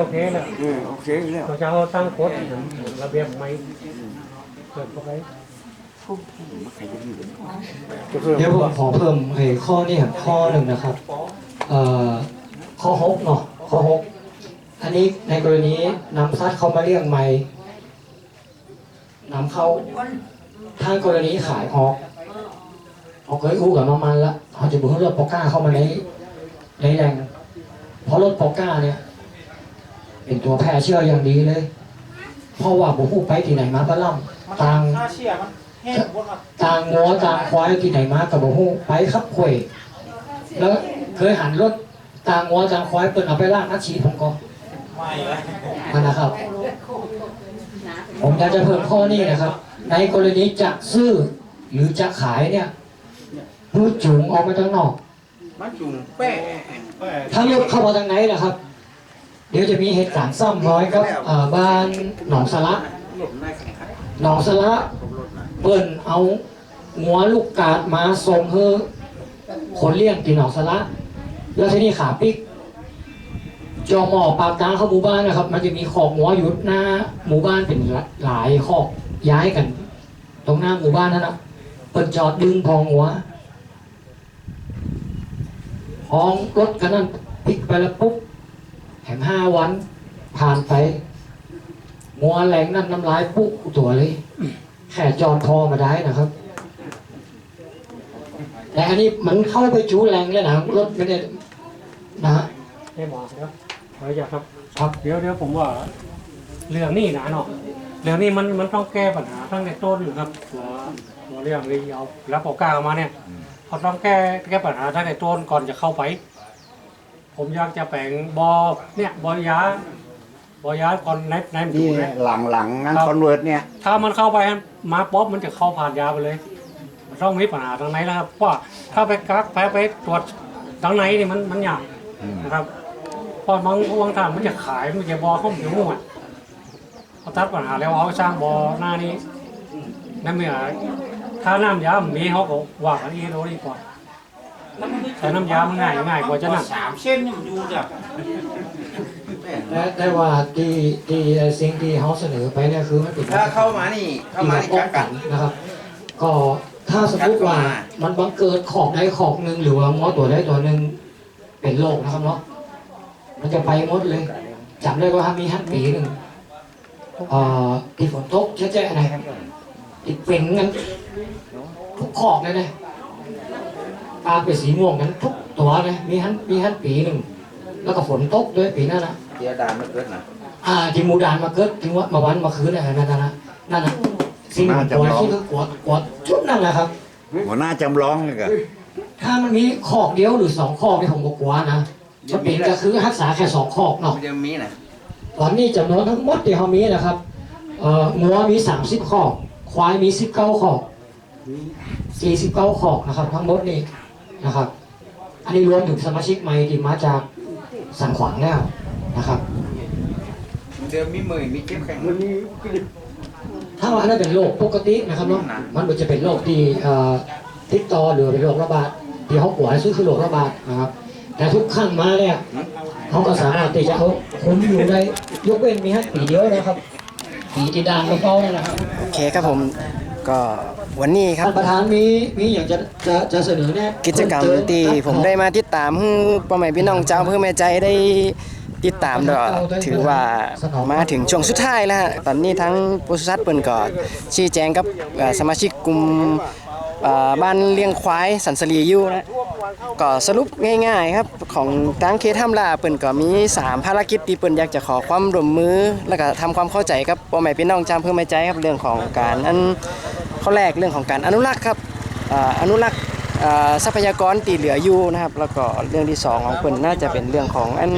โอเคแล้วเออโอเคแล้วเราจะเอาตั้งโคตรระเบียบไหมเกิดเข้าไปเดี๋ยวผมขอเพิ่มไอ้ข้อนี้ครับข้อหนึ่งนะครับเอ่อข้อหกเนาะข้อหกอันนี้ในกรณีนำซัดเข้ามาเลี้ยงใหม่นำเข้าทางกรณีขายออกออกเคยอู้กับน้ำมันละเขาจะบุกรถปอก้าเข้ามาในในแหล่งเพราะรถปอก้าเนี่ย เป็นตัวแพร่เชื้ออย่างดีเลย เพราะว่าบุกไปที่ไหนมาบ้าล่ำต่างถ้าเชี่ยมันแห้งหมดอะต่างงัวต่างควายที่ไหนมากับบ่ฮู้ไปครับคุยแล้วเคยหันรถต่างงัวต่างควายเปิดเอาไปลากนักฉีดผมก็ไม่เลยมานะครับ ผมอยากจะเพิ่มข้อนี้นะครับ ในกรณีจะซื้อหรือจะขายเนี่ยมือจุงออกมาทางนอก มันจุงแป้ถ้ารถเข้ามาทางไหนนะครับ เดี๋ยวจะมีเหตุการณ์ซ้ำร้อยกับเอ่อบ้านหนองสะละหลบได้ขังขัดหนองสะละผมรถนะเปิ้นเอางัวลูกกาดมาส่งเฮือคนเลี้ยงที่หนองสะละแล้วที่นี่ขาปิกจอมอปากกลางเข้าหมู่บ้านนะครับ มันจะมีขอกงัวอยู่หน้าหมู่บ้านเป็นหลายขอกย้ายกัน ตรงหน้าหมู่บ้านนั่นนะเปิดจอดดึงพองงัวพองรถกันนั้นพลิกไปแล้วปุ๊บ แถมห้าวันผ่านไปงัวแรงนั่นน้ำลายปุ๊บตัวเลย แค่จอดพอมาได้นะครับ แต่อันนี้มันเข้าไปจูแรงเลยนะรถไม่ได้นะฮะให้หมอเดี๋ยวขออนุญาตครับ ครับเดี๋ยวเดี๋ยวผมว่า เรื่องนี้นะเนาะเรื่องนี้มันมันต้องแก้ปัญหาตั้งแต่ต้นอยู่ครับหัวหัวเรื่องเลยเอารับปอกกล้ามาเนี่ยเขาต้องแก้แก้ปัญหาตั้งแต่ต้นก่อนจะเข้าไป ผมอยากจะแปลงบอเนี่ยบอยาบอยาก่อนในในดูนี่นะหลังหลังๆงั้นคอนเวิร์ตเนี่ย ถ้ามันเข้าไปมาป๊อปมันจะเข้าผ่านยาไปเลยมันต้องมีปัญหาทางไหนแล้วครับเพราะว่าถ้าไปกักไปไปตรวจทางไหนนี่มันมันยากนะครับเพอบางบางทางมันจะขายมันจะบอเข้าถึงหัวเขาตัดปัญหาแล้วเขาสร้างบอหน้านี้นั่นไม่หายถ้าน้ำยามีเขาก็ว่ากันเองเราดีกว่า แต่น้ำยามันง่ายง่ายกว่าจะนั่นสามเส้นนี่มันอยู่แบบแต่แต่ว่าที่ที่สิ่งที่เขาเสนอไปเนี่ยคือมันเป็นถ้าเข้ามานี่เข้ามานี่ป้กัองกกักันนนะครับ ก็ถ้าสมมติว่ามันบังเกิดขอกใดขอกหนึ่งหรือว่างัวตัวใดตัวหนึ่งเป็นโรคนะครับเนาะมันจะไปหมดเลยจำได้ว่ามีฮันปีหนึ่งเอ่อที่ฝนตกเจ๊ๆอะไรติดเป็นกันทุกขอกเลยนะ ปลาเป็นสีม่วงกันทุกตัวเลยมีฮันมีฮันปีหนึ่งแล้วก็ฝนตกด้วยปีนั้นนะเจียดานไม่เกิดนะอ่าที่หมูดานมาเกิดถึงว่ามาวันมาคืนอะไรนั่นนะนั่นนะสิ่งที่กลัวที่คือกลัวกลัวชุดนั่นแหละครับหัวหน้าจำลองเลยกันถ้ามันมีคอกเดียวหรือสองคอกที่ผมก็กลัวนะมันเป็นก็คือรักษาแค่สองคอกเนาะมันจะมีนะตอนนี้จำนวนทั้งหมดที่เขามีนะครับเอ่องัวมีสามสิบคอก ควายมีสิบเก้าคอกสี่สิบเก้าคอกนะครับ ทั้งหมดนี่ นะครับ อันนี้รวมถึงสมาชิกใหม่ที่มาจากสันขวางแล้วนะครับมันจะมีมือมีเก็บแข็งถ้าว่าอันนั้นเป็นโรคปกตินะครับเนาะมันมันจะเป็นโรคที่เอ่อติดต่อหรือเป็นโรคระบาดที่เขาป่วยซึ่งคือโรคระบาดนะครับ แต่ทุกครั้งมาเนี่ยเขาก็สามารถที่จะเอาคุมอยู่ได้ยกเว้นมีแค่ปีเดียวนะครับปีที่ดานก็เฝ้านั่นแหละครับโอเคครับผมก็ วันนี้ครับ ท่านประธานมีมีอย่างจะจะจะเสนอเนี่ยกิจกรรมที่ผมได้มาติดตามให้พ่อแม่พี่น้องเจ้าเพื่อแม่ใจได้ติดตามก็ถือว่ามาถึงช่วงสุดท้ายแล้วฮะตอนนี้ทั้งปศุสัตว์เปิ่นก็ชี้แจงกับเอ่อสมาชิกกลุ่มเอ่อบ้านเลี้ยงควายสันสลีอยู่นะก็สรุปง่ายๆครับของทางเคสทำลาเปิ่นก็มี 3 ภารกิจที่เปิ่นอยากจะขอความร่วมมือ แล้วก็ทำความเข้าใจกับพ่อแม่พี่น้องจำเพื่อแม่ใจครับเรื่องของการอัน ข้อแรกเรื่องของการอนุรักษ์ครับอนุรักษ์ทรัพยากรตีเหลืออยู่นะครับ แล้วก็เรื่องที่สองของเปิ้นน่าจะเป็นเรื่องของอัน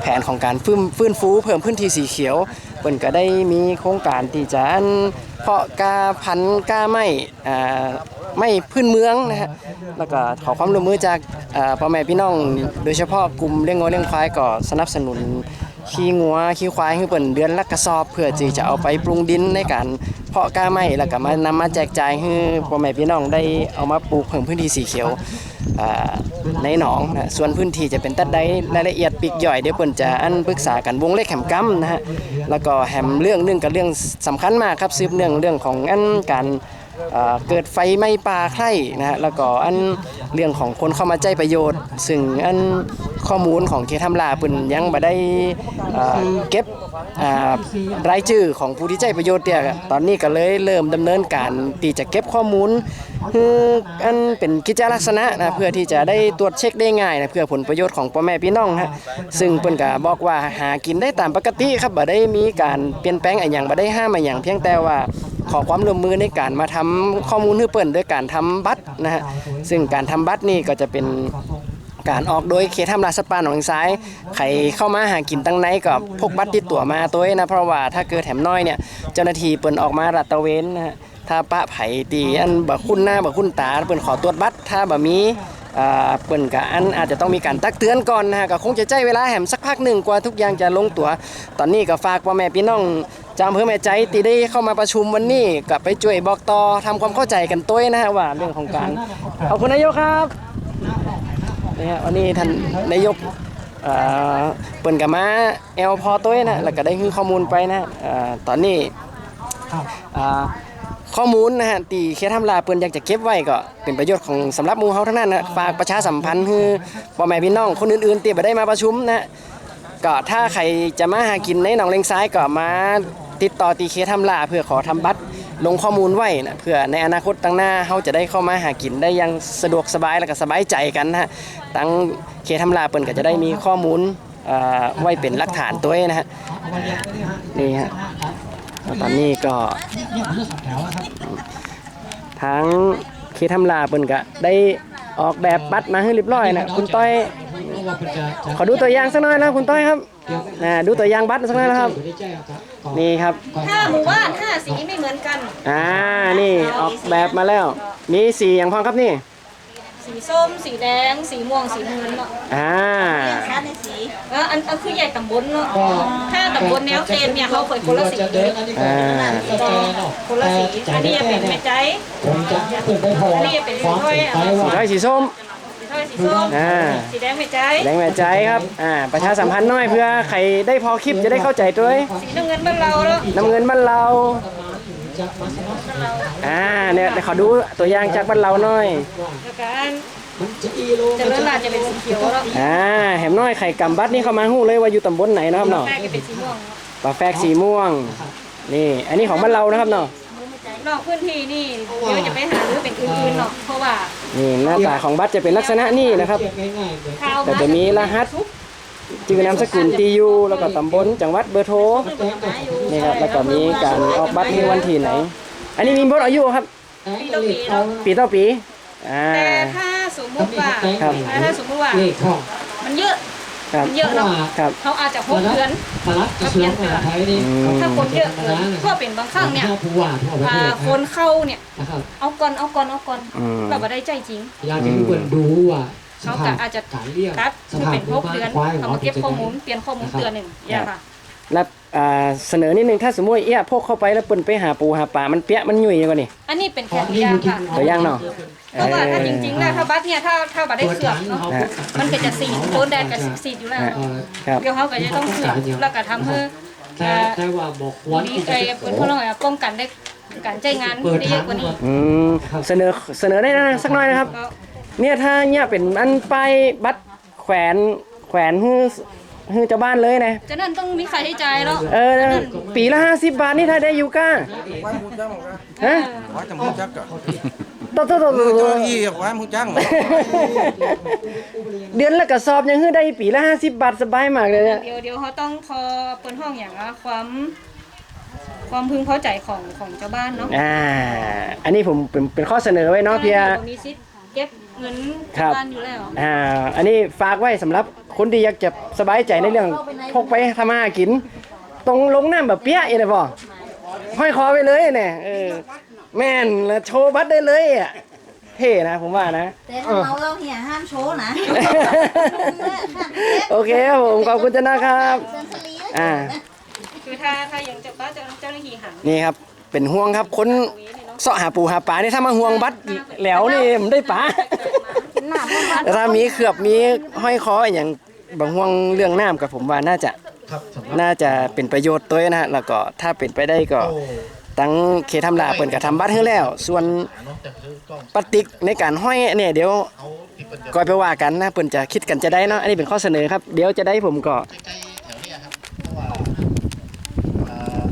แผนของการฟื้นฟื้นฟูเพิ่มพื้นที่สีเขียวเปิ้นก็ได้มีโครงการที่จะอันเพาะกาพันธุ์กาไม้อ่ไม่พื้นเมืองนะฮะแล้วก็ขอความร่วมมือจากพ่อแม่พี่น้อง โดยเฉพาะกลุ่มเลี้ยงงัวเลี้ยงควายก็สนับสนุน ขี้งัวขี้ควายให้เปิ่นเดือนละกระสอบ เพื่อที่จะเอาไปปรุงดินในการเพาะกล้าไม้แล้วก็มานำมาแจกจ่ายให้พ่อแม่พี่น้องได้เอามาปลูกเพิ่มพื้นที่สีเขียวอ่าในหนองนะส่วนพื้นที่จะเป็นตัดใดรายละเอียดปลีกย่อยเดี๋ยวเพิ่นจะอันปรึกษากันวงเล็กแหมกำนะฮะแล้วก็แหมเรื่องหนึงกับเรื่องสำคัญมากครับสืบเนื่องเรื่องของอันการ เกิดไฟไหม้ป่าไคร่นะฮะแล้วก็อันเรื่องของคนเข้ามาใจประโยชน์ ซึ่งอันข้อมูลของเคทำลาเพิ่นยังบ่ได้เก็บรายชื่อของผู้ที่ใจประโยชน์เนี่ยตอนนี้ก็เลยเริ่มดำเนินการที่จะเก็บข้อมูลออันเป็นกิจลักษณะนะเพื่อที่จะได้ตรวจเช็คได้ง่ายนะเพื่อผลประโยชน์ของพ่อแม่พี่น้องฮะซึ่งเพิ่นก็บอกว่าหากินได้ตามปกติครับบ่ได้มีการเปลี่ยนแปลงอะไรอย่างบ่ได้ห้ามอะไรอย่างเพียงแต่ว่า ขอความร่วมมือในการมาทำข้อมูลให้เปิ้นด้วยการทำบัตรนะฮะซึ่งการทำบัตรนี่ก็จะเป็นการออกโดยเขตทำลาสปาหนองซ้ายใครเข้ามาหากินตั้งไหนก็พกบัตรติดตัวมาตัวนะ เพราะว่าถ้าเกิดแถมน้อยเนี่ยเจ้าหน้าที่เปิ่นออกมารัดตะเวนนะฮะถ้าปะไผ่ตีอันบ่คุ้นหน้าบ่คุ้นตาเปิ่นขอตรวจบัตรถ้าบ่มีอ่า เปิ่นก็อันอาจจะต้องมีการตักเตือนก่อนนะฮะก็คงจะใช้เวลาแหมสักพักหนึ่งกว่าทุกอย่างจะลงตัว ตอนนี้ก็ฝากพ่อแม่พี่น้องจำเพื่อแม่ใจตีได้เข้ามาประชุมวันนี้ก็ไปช่วยบอกต่อทำความเข้าใจกันตัวนะฮะว่าเรื่องของการขอบคุณนายกครับนี่ฮะวันนี้ท่านนายกเปิ่นกับมาแอลพอตัวนะแล้วก็ได้ข้อมูลไปนะตอนนี้ ข้อมูลนะฮะตีเคสทำลาเปิ่นอยากจะเก็บไว้ก็เป็นประโยชน์ของสำหรับมูเฮาทั้งนั้นนะฝากประชาสัมพันธ์คือพ่อแม่พี่น้องคนอื่นๆที่บ่ได้มาประชุมนะก็ถ้าใครจะมาหากินในหนองเลงซ้ายก็มาติดต่อตีเคสทำลาเพื่อขอทำบัตรลงข้อมูลไว้นะเพื่อในอนาคตตั้งหน้าเฮาจะได้เข้ามาหากินได้อยังสะดวกสบายแล้วก็สบายใจกันนะฮะตั้งเคทำลาเปิ่นก็จะได้มีข้อมูลไว้เป็นหลักฐานตัวเองนะฮะนี่ฮะ ตอนนี้ก็ทั้งเคทำลาเปิ่นก็ได้ออกแบบบัตรมาให้เรียบร้อยนะคุณต้อยขอดูตัวอย่างสักหน่อยนะคุณต้อยครับนะดูตัวอย่างบัตรสักหน่อยนะครับ นี่ครับห้าหมู่บ้านห้าสีไม่เหมือนกัน อ่านี่ออกแบบมาแล้ว มีสีอย่างพองครับนี่ สีส้ม สีแดง สีม่วง สีเงินเนาะอ่าค่ในสี เอออันอันคือใหญ่ตำบลเนาะ ถ้าตำบลแนวเขตเนี่ยเขาเคยคนละสีจะเดินอันนี้ก็น่าสนใจเนาะคนละสี อันนี้จะเป็นแม่ใจ ผมจะเปิดได้พออันนี้จะเป็นความถ้อยเป็นอะไปสีว่าร้อยสีส้มถ้อยสีส้ม อ่า สีแดงแม่ใจ แรงแม่ใจครับ อ่า ประชาสัมพันธ์หน้อยเพื่อใครได้พอคลิปจะได้เข้าใจด้วย สีน้ำเงินบ้านเราแล้วน้ำเงินบ้านเราจะมาสมัคร อ่าเนี่ยเดี๋ยวขอดูตัวอย่างจากบ้านเราหน่อยแล้วก็อันมันจะอีโลเจริญราษฎร์จะเป็นสีเขียวแล้วอ่าแหมน้อยไข่กำบัดนี่เข้ามาหู้เลยว่าอยู่ตำบลไหนเนาะครับเนาะแม่จะเป็นสีม่วงปลาแฟกสีม่วง นี่ อันนี้ของบ้านเรานะครับเนาะนอกพื้นที่นี่เดี๋ยวจะไปหาหรือเป็นอื่นๆเนาะเพราะว่านี่หน้าตาของบัตรจะเป็นลักษณะนี้นะครับง่ายๆเลยข้าวแต่จะมีรหัส จื่อนามสกุลตียูแล้วก็ตำบลจังหวัดเบอร์โทรนี่ครับแล้วก็มีการออกบัตรในวันที่ไหน อันนี้มีหมดอายุครับ ปีต่อปีเนาะปีต่อปีอ่าแต่ถ้าสมมติว่าครับถ้าสมมติว่าเลขช่องมันเยอะครับมันเยอะเนาะครับเขาอาจจะพกเดือนพลัดกระทรวงมหาดไทยนี่ถ้าคนเยอะเกินก็เป็นบางครั้งเนี่ยผู้ว่าทั่วประอ่าเทศคนเข้าเนี่ยนะครับเอาก่อนเอาก่อนเอาก่อนอืมเราก็ได้ใจจริงอยากให้ทุกคนดูว่าส เขาภาก็พอาจจะการเรียกครับสคือภาพเป็นหพมู่กบ้านเดือนควายเขามาเก็บข้อมูลเปลี่ยนข้อมูลเดือนหนึ่งอย่าค่ะแล้วอ่าเสนอนิดนึงถ้าสมมติเอี้ยพกเข้าไปแล้วเปิ้นไปหาปูหาปลา มันเปี้ยมันยุ่ยยังไงนี่ อันนี้เป็นแค่ตัวอย่างค่ะตัวอย่างเนาะเพราะว่าถ้าจริงๆแล้วถ้าบัตรเนี่ยถ้าถ้าบัตรได้ตัวเสือกฐานเนาะเขามันก็จะสีดโดนแดดกับสีดอยู่แล้วเอ่อครับเดี๋ยวเขาก็จะต้องเสือกแล้วก็ทำให้แต่แต่ว่าบอกวันมีที่ไอ้จะเป็นพลังงานป้องกันได้การใช้งานได้เยอะกว่านี้อืมเสนอเสนอได้นะสักหน่อยนะครับก็ เนี่ยถ้าเนี่ยเป็นอันไปายบัตรแขวนแขวนฮื้อฮื้อเจ้าบ้านเลยนะจะนั่นต้องมีค่าใช้จ่ายแล้วเออปีละห้าสิบบาทนี่ถ้าได้อยู่ก้าฮะว่าจะมูจักก่อนต่อต่อต่อต่อเจ้าต่อหน้าที่ว่ามูจังเดือนละกระสอบยังฮื้อได้ปีละห้าสิบบาทสบายมากเลยเนี่ยเดี๋ยวเดี๋ยวเขาต้องพอเปิดห้องอย่างอะความความพึงพอใจของของเจ้าบ้านเนาะอ่าอันนี้ผมเป็นเป็นข้อเสนอไว้เนาะเพียมีสิทธิ์เก็บ เงินครัเจ้าบบ้านอยู่แล้วอ่าอันนี้ฝากไว้สำหรับคนที่อยากจะสบายใจในเรื่องพกไปทำมาหากิน ตรงลงน้ำแบบเปี้ยอย่างไรบ่ห้อยคอไปเลยเนี่ยเออแม่นแล้วโชว์บัตรได้เลยอะเท่นะผมว่านะ แต่ถ้าเมาเราเหี่ยห้ามโชว์นะโอเคครับผมขอบคุณเจ้านะครับเซนสลีอ่า คือถ้าถ้ายังเจ้าบ้านเจ้าเจ้าหน้าที่หันนี่ครับ เป็นห่วงครับคน ตรงนี้เนี่ย เนาะเสาะหาปูหาปลานี่ถ้ามาห่วงบัตรแหล้วนี่มันได้ปลากินหนาเพราะว่าแต่ถ้ามีเคลือบมีห้อยคออย่างบางห่วงเรื่องน้ำกับผมว่าน่าจะครับสำหรับน่าจะเป็นประโยชน์ตัวนะฮะแล้วก็ถ้าเป็นไปได้ก็โอ้ตั้งเขตทำลาเปิ่นก็ทำบัตรให้แล้ว ส่วนเนาะจะซื้อกล้องปฏิกในการห้อยเนี่ยเดี๋ยวเอาที่เป็นจะก่อยไปว่ากันนะเปิ่นจะคิดกันจะได้เนาะอันนี้เป็นข้อเสนอครับ เดี๋ยวจะได้ผมก็ ใกล้ๆแถวเนี้ยครับเพราะว่าเอ่อ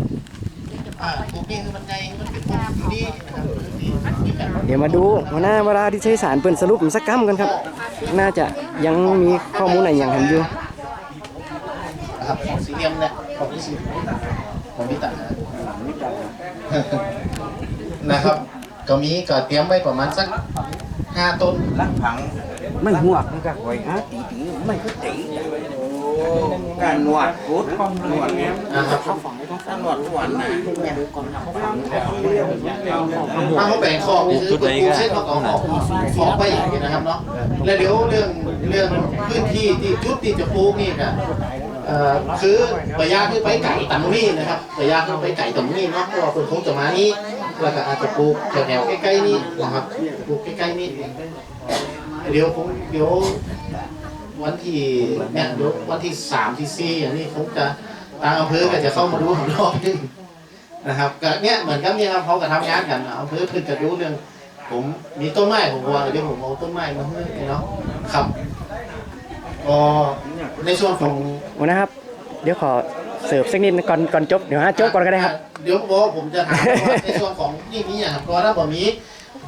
อ่าพวกนี้คือมันใจมันเป็นพวกนี้นะครับที่ที่แบบ เดี๋ยวมาดูหัวหน้าเวลาที่ใช้สารเปิ่นสรุปมันสักกำกันครับ น่าจะยังมีข้อมูลอะไรอย่างเห็นอยู่นะครับของสี่เหลี่ยมเนี่ยของที่สี่ของพิตานะนะครับก็มีก็เตรียมไว้ประมาณสักห้าต้นลักผังไม่หัวมันก็หอยฮะตีตีไม่ก็ตี การนวดพุทนวดเนี่ยนะครับถ้านวดทุกวันนะถ้าเขาแบ่งขอบนี่คือปูเส้นเขาเอาขอบขอบไปอย่างนี้นะครับเนาะแล้วเดี๋ยวเรื่องเรื่องพื้นที่ที่จุดที่จะปลูกนี่นะเอ่อคือระยะคือไปไก่ตังนี่นะครับระยะคือไปไก่ตังนี่เนาะเพราะว่าคนคงจะมานี่แล้วก็อาจจะปลูกแถวๆใกล้ๆนี่นะครับปลูกใกล้ๆนี่เดี๋ยวคงเดี๋ยว วันที่เนี่ยเดี๋ยววันที่สามที่สี่อย่างนี้คงจะทางอำเภอก็จะเข้ามาดูของรอบนึงนะครับก็เนี่ยเหมือนกับเนี่ยครับเขาก็ทำงานกันอำเภอเพิ่งจะรู้เรื่อง ผมมีต้นไม้ผมว่าเดี๋ยวผมเอาต้นไม้มาให้เนาะครับก็ในส่วนของ หัวหน้าครับ เดี๋ยวขอเสิร์ฟสักนิดก่อนก่อนจบเดี๋ยวฮะจบก่อนก็ได้ครับ เดี๋ยวบอกว่าผมจะถามว่าในส่วนของนี่มีอย่างครับก็ถ้าผมมี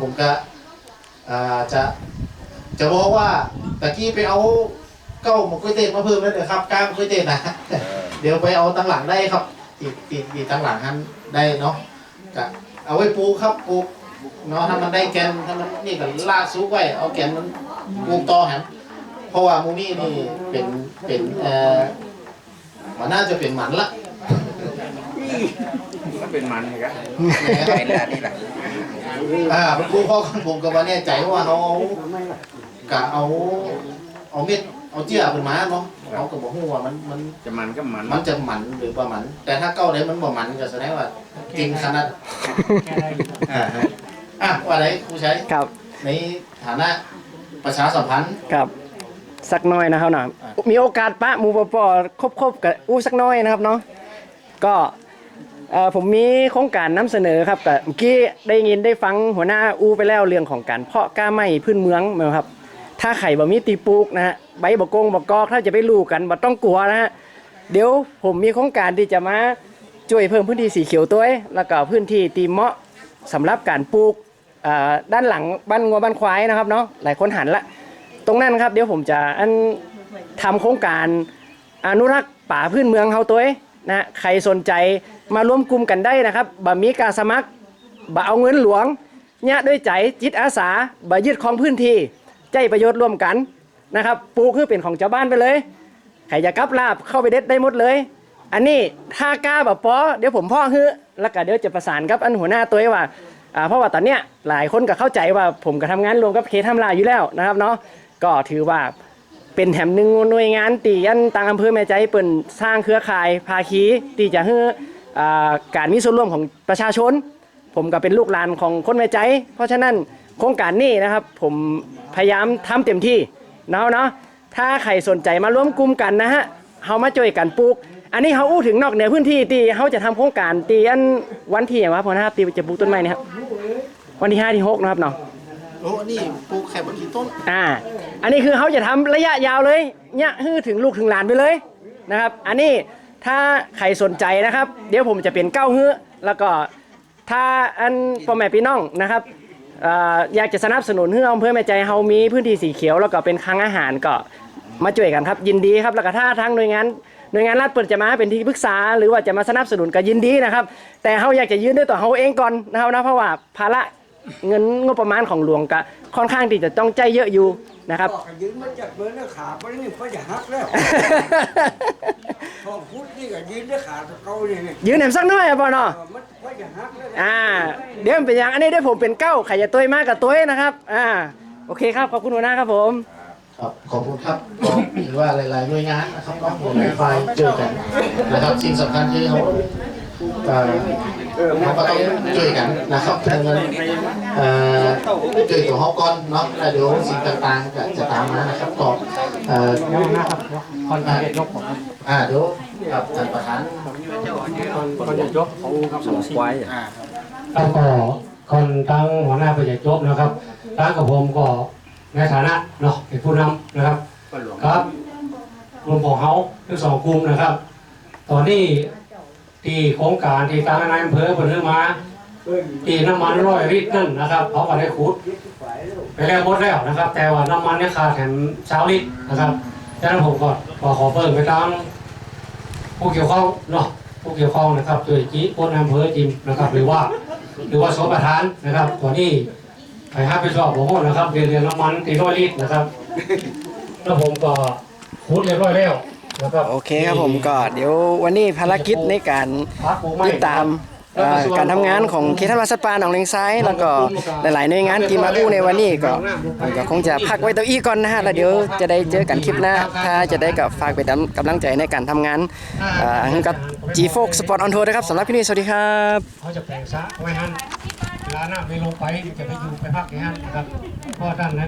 ผมก็อ่าจะ จะบอกว่าตะกี้ไปเอาเก้าหมกกล้วยเต้นมาเพิ่มแล้วเดี๋ยวครับก้างกล้วยเต้นนะเดี๋ยวไปเอาตั้งหลังได้ครับติดติดติดตั้งหลังท่านได้เนาะกะเอาไว้ปลูกครับปลูกเนาะถ้ามันได้แกนถ้ามันนี่ก็ลากซุกไว้เอาแกนมันปลูกต่อหันเพราะว่ามูนี่นี่เป็นเป็นเอ่อมันน่าจะเป็นหมันละก็เป็นมันครับไอ้แหละนี่แหละอ่ามันปลูกพ่อของผมก็มาแน่ใจว่าเขาเอา กะเอา เอาเม็ด เอาเจี้ยเป็นมาเนาะเขาก็บอกว่ามันมัน จะมันก็มันมันจะหมันหรือประมัน แต่ถ้าเก้าได้มันบ่หมันก็แสดงว่าจริงขนาดแค่ได้อยู่อ่าฮะอะว่าไรครูใช้ครับในฐานะประชาสัมพันธ์ ครับสักหน้อยนะครับนะมีโอกาสปะหมูปอปอครบๆกับอู้สักหน้อยนะครับเนาะก็เอ่อผมมีโครงการนำเสนอครับแต่เมื่อกี้ได้ยินได้ฟังหัวหน้าอู้ไปแล้วเรื่องของการเพาะกล้าไม้พื้นเมืองนะครับ ถ้าไข่บะมีตีปลูกนะฮะใบบกงบกอกถ้าจะไปลูกกันบ่ต้องกลัวนะฮะเดี๋ยวผมมีโครงการที่จะมาช่วยเพิ่มพื้นที่สีเขียวตัวเองแล้วก็พื้นที่ตีเหมาะสำหรับการปลูกด้านหลังบ้านงัวบ้านควายนะครับเนาะหลายคนหันละ ตรงนั้นครับเดี๋ยวผมจะอันทำโครงการอนุรักษ์ป่าพื้นเมืองเฮาตัวเองนะใครสนใจมาร่วมกลุ่มกันได้นะครับบ่มีการสมัครบ่เอาเงินหลวงเนี่ยด้วยใจจิตอาสาบ่ยึดของพื้นที่ ใจประโยชน์ร่วมกันนะครับปลูกคือเป็นของชาวบ้านไปเลยใครจะกลับลาบเข้าไปเด็ดได้หมดเลย อันนี้ถ้ากล้าแบบปอเดี๋ยวผมพ่อฮื้อแล้วก็เดี๋ยวจะประสานกับอันหัวหน้าตัวว่าอ่าเพราะว่าตอนเนี้ยหลายคนก็เข้าใจว่าผมก็ทำงานรวมกับเคทำลายอยู่แล้วนะครับเนาะก็ถือว่าเป็นแถมหนึ่งหน่วยงานตีอันต่างอำเภอแม่ใจเปิ่นสร้างเครือข่ายภาคีตีจะให้อการมีส่วนร่วมของประชาชน ผมก็เป็นลูกหลานของคนแม่ใจ เพราะฉะนั้น โครงการนี้นะครับ ผมพยายามทำเต็มที่เนาะเนาะถ้าใครสนใจมาร่วมกลุ่มกันนะฮะเฮามาช่วยกันปลูก อันนี้เขาอู้ถึงนอกเหนือพื้นที่ตีเขาจะทำโครงการตีอันวันที่อย่างวะพอนะครับตีจะปลูกต้นไม้เนะครับวันที่ห้าที่หกนะครับเนาะโอ้นี่ปลูกแค่บกี่ต้นอ่า อันนี้คือเขาจะทำระยะยาวเลยเนี่ยฮือถึงลูกถึงหลานไปเลยนะครับ อันนี้ถ้าใครสนใจนะครับ เดี๋ยวผมจะเป็นเก้าฮื้อแล้วก็ถ้าอันพ่อแม่พี่น้องนะครับ อ่าอยากจะสนับสนุนเพื่อำเภอแม่ใจเฮามีพื้นที่สีเขียวแล้วก็เป็นคลังอาหารก็มาช่วยกันครับยินดีครับแล้วก็ถ้าทางหน่วยงานหน่วยงานรัฐเปิดจะมาเป็นที่ปรึกษา หรือว่าจะมาสนับสนุนก็ยินดีนะครับ แต่เฮาอยากจะยืนด้วยตัวเฮาเองก่อนนะครับนะเพราะว่าภาระเงินงบประมาณของหลวงก็ค่อนข้างที่จะต้องใจเยอะอยู่ นะครับบอกให้ยืนมาจากเบอร์แล้วขาเพราะนี่เพราะจะหักแล้วพอพูดนี่ก็ยืนด้วยขาตะเกานี่นี่ยืนแหนมสักหน่อยอะปอเนาะ เออมันเพราะจะหักแล้วอ่าเดี๋ยวมันเป็นอย่างอันนี้เดี๋ยวผมเป็นเก้าใครจะตัวมากกับตัวนะครับ อ่า โอเคครับ ขอบคุณหัวหน้าครับผม ครับขอบคุณครับก็ถือว่าหลาย ๆ หน่วยงานนะครับก็หลายฝ่ายเจอกันนะครับสิ่งสำคัญคือเขาเอ่อ เราก็ต้องช่วยกันนะครับดังนั้นเอ่อช่วยตัวเขาก่อนเนาะแล้วเดี๋ยวสิ่งต่างๆก็จะตามมานะครับก็เอ่อยวนะครับคอนเทนต์ยกผมอ่าเดี๋ยวกับท่านประธานคอนเทนต์ยกของสองไว้อ่าแล้วก็คนตั้งหัวหน้าประชาจบนะครับตั้งกับผมก็ในฐานะเนาะเป็นผู้นำนะครับ ครับกลุ่มของเขาทั้งสองกลุ่มนะครับ ตอนนี้ ที่โครงการที่ทางนายอำเภอเปิดมาที่น้ำมันร้อยลิตรนั่นนะครับเขาก็ได้ขุดไปแล้วหมดแล้วนะครับ แต่ว่าน้ำมันเนี่ยขาดแถมเช้าลิตรนะครับดังนั้นผมก็ขอขอเพิ่มไปตามผู้เกี่ยวข้องเนาะผู้เกี่ยวข้องนะครับโดยจีคนอำเภอจิมนะครับ หรือว่า หรือว่าโสประธานนะครับตัวนี้ไปห้าไปสอบผมนะครับเรียนเรียนน้ำมันตีร้อยลิตรนะครับ แล้วผมก็คูดเรียบร้อยแล้ว นะครับโอเคครับผมก็เดี๋ยววันนี้ภารกิจในการติดตามเอ่อการทำงานของเขตทัศน์ป่าหนองเลงซ้าย แล้วก็หลายๆหน่วยงานที่มาอู้ในวันนี้ก็ก็คงจะพักไว้ตัวอี้ก่อนนะฮะแล้วเดี๋ยวจะได้เจอกันคลิปหน้า ถ้าจะได้กับฝากไปนำกำลังใจในการทำงานเอ่อให้กับ G Fox Sport on Tour นะครับสำหรับที่นี่สวัสดีครับเขาจะแปลงซะไว้ฮันเวลาหน้าไปลงไปจะไปอยู่ไปพักที่ฮันนะครับเพราะด้านนั้น